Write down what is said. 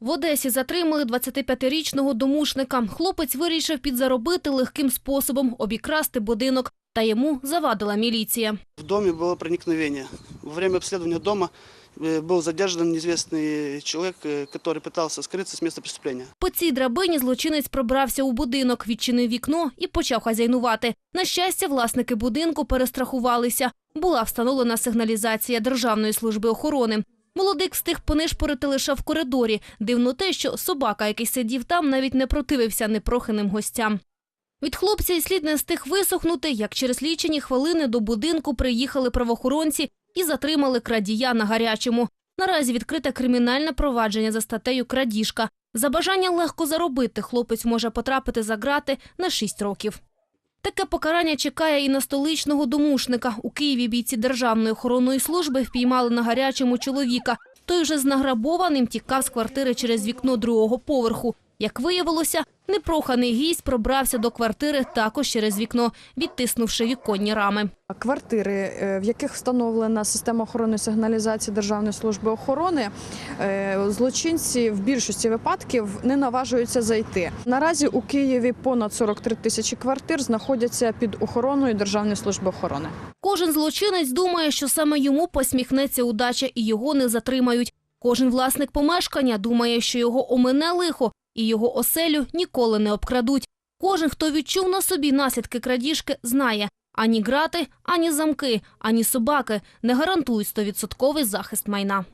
В Одесі затримали 25-річного домушника. Хлопець вирішив підзаробити легким способом – обікрасти будинок. Та йому завадила міліція. В доме было проникновение. Во время обследования дома э, был задержан неизвестный человек, э, который пытался скрыться с места преступления. По цій драбині злочинець пробрався у будинок, відчинив вікно і почав хазяйнувати. На щастя, власники будинку перестрахувалися. Була встановлена сигналізація Державної служби охорони. Молодик встиг понишпорити лише в коридорі. Дивно те, що собака, який сидів там, навіть не противився непроханим гостям. Від хлопця й слід не встиг висохнути, як через лічені хвилини до будинку приїхали правоохоронці і затримали крадія на гарячому. Наразі відкрите кримінальне провадження за статтею «Крадіжка». За бажання легко заробити хлопець може потрапити за ґрати на 6 років. Таке покарання чекає і на столичного домушника. У Києві бійці Державної охоронної служби впіймали на гарячому чоловіка. Той вже з награбованим тікав з квартири через вікно другого поверху. Як виявилося, непроханий гість пробрався до квартири також через вікно, відтиснувши віконні рами. Квартири, е, в яких встановлена система охоронної сигналізації Державної служби охорони, е, злочинці в більшості випадків не наважуються зайти. Наразі у Києві понад 43 тисячі квартир знаходяться під охороною Державної служби охорони. Кожен злочинець думає, що саме йому посміхнеться удача і його не затримають. Кожен власник помешкання думає, що його омине лихо і його оселю ніколи не обкрадуть. Кожен, хто відчув на собі наслідки крадіжки, знає – ані грати, ані замки, ані собаки не гарантують стовідсотковий захист майна.